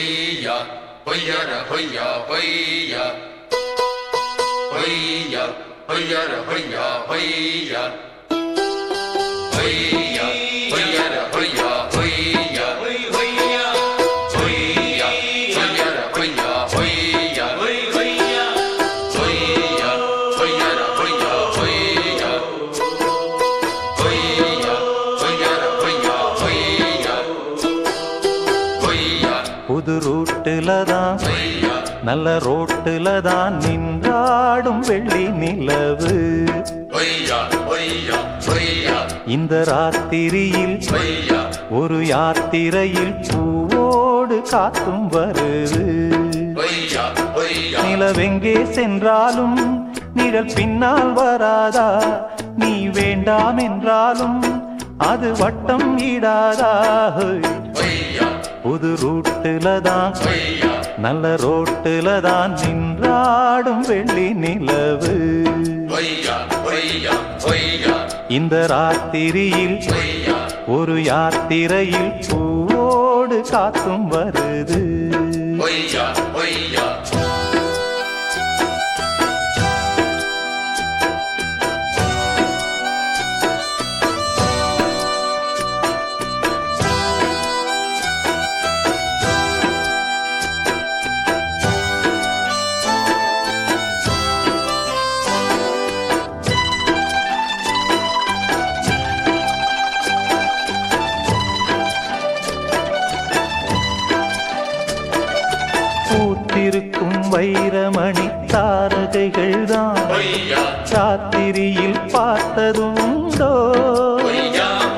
嘿呀，嘿呀啦，嘿呀，嘿呀，嘿呀，嘿呀啦，嘿呀，嘿呀，嘿。புது ரூட்டுல தான் நல்ல ரோட்டுல தான் நின்றாடும் வெள்ளி நிலவு. இந்த ராத்திரியில் ஒரு யாத்திரையில் பூவோடு காத்தும் வருது. நிலவெங்கே சென்றாலும் நிழல் பின்னால் வராதா? நீ வேண்டாம் என்றாலும் அது வட்டம் ஈடாதா ஹோய். ஹொய்யா புது ரூட்டுல தான் நல்ல ரோட்டுல தான் நின்றாடும் வெள்ளி நிலவு. இந்த ராத்திரியில் ஒரு யாத்திரையில் பூவோடு காத்தும் வருது. வைரமணி தாரகைகள் தான் ஹொய்யா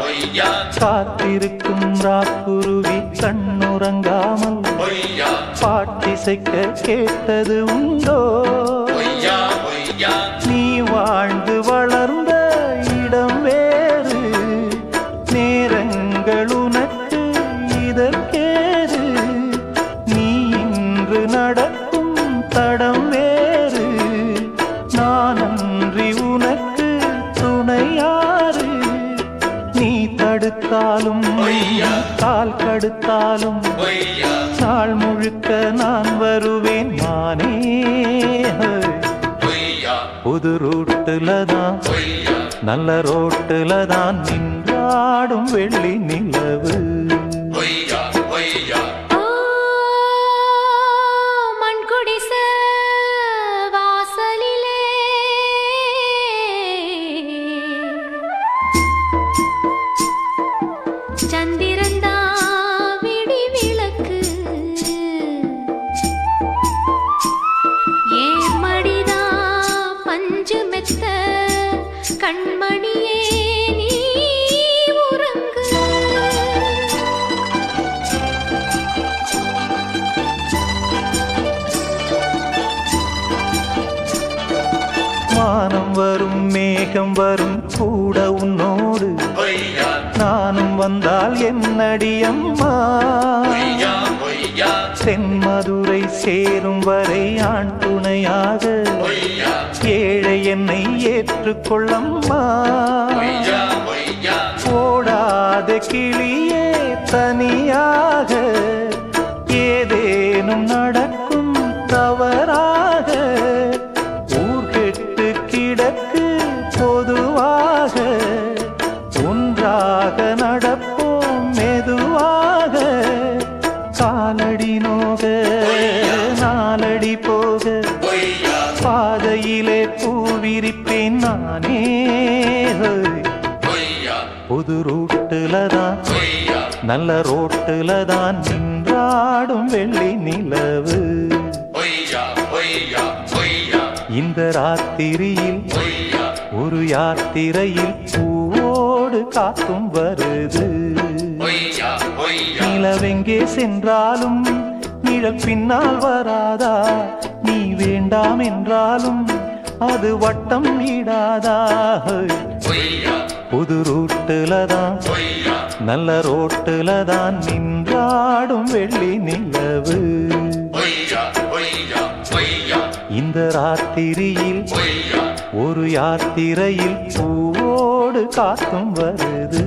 ஹொய்யா காத்திருக்கும் ராக்குருவி கண்ணுறங்காமல் பாட்டிசைக்க கேட்டது உண்டோ அன்றி உனக்கு துணையாறு. நீ தடுத்தாலும். கால் கடுத்தாலும் நாள் முழுக்க நான் வருவேன் நானே புது ரூட்டுல தான் நல்ல ரோட்டுல தான் நின்றாடும் வெள்ளி நிலவு. வானம் வரும் மேகம் வரும் கூட உன்னோடு. நானும் வந்தால் என்னடி அம்மா? தென்மதுரை சேரும் வரை ஆண் துணையாக ஏழை என்னை ஏற்றுக்கொள்ளம்மா. ஓடாத கிளியே தனியாக ஏதேனும் நடக்கும் தவறாக ஊர் கெட்டு கிடக்கு பொதுவாக ஒன்றாக நடப்போம் பாதையிலே பூவிரிப்பேன் நானே. புது ரூட்டுல தான் நல்ல ரோட்டுல தான் நின்றாடும் வெள்ளி நிலவு. இந்த ராத்திரியில் ஒரு யாத்திரையில் பூவோடு காத்தும் வருது. நிலவெங்கே சென்றாலும் நிழல் பின்னால் வராதா? நீ வேண்டாம் என்றாலும் அது வட்டம் ஹொய்யா புது ரூட்டுல தான் நல்ல ரோட்டுல தான் நின்றாடும் வெள்ளி நிலவு. இந்த ராத்திரியில் ஒரு யாத்திரையில் பூவோடு காத்தும் வருது.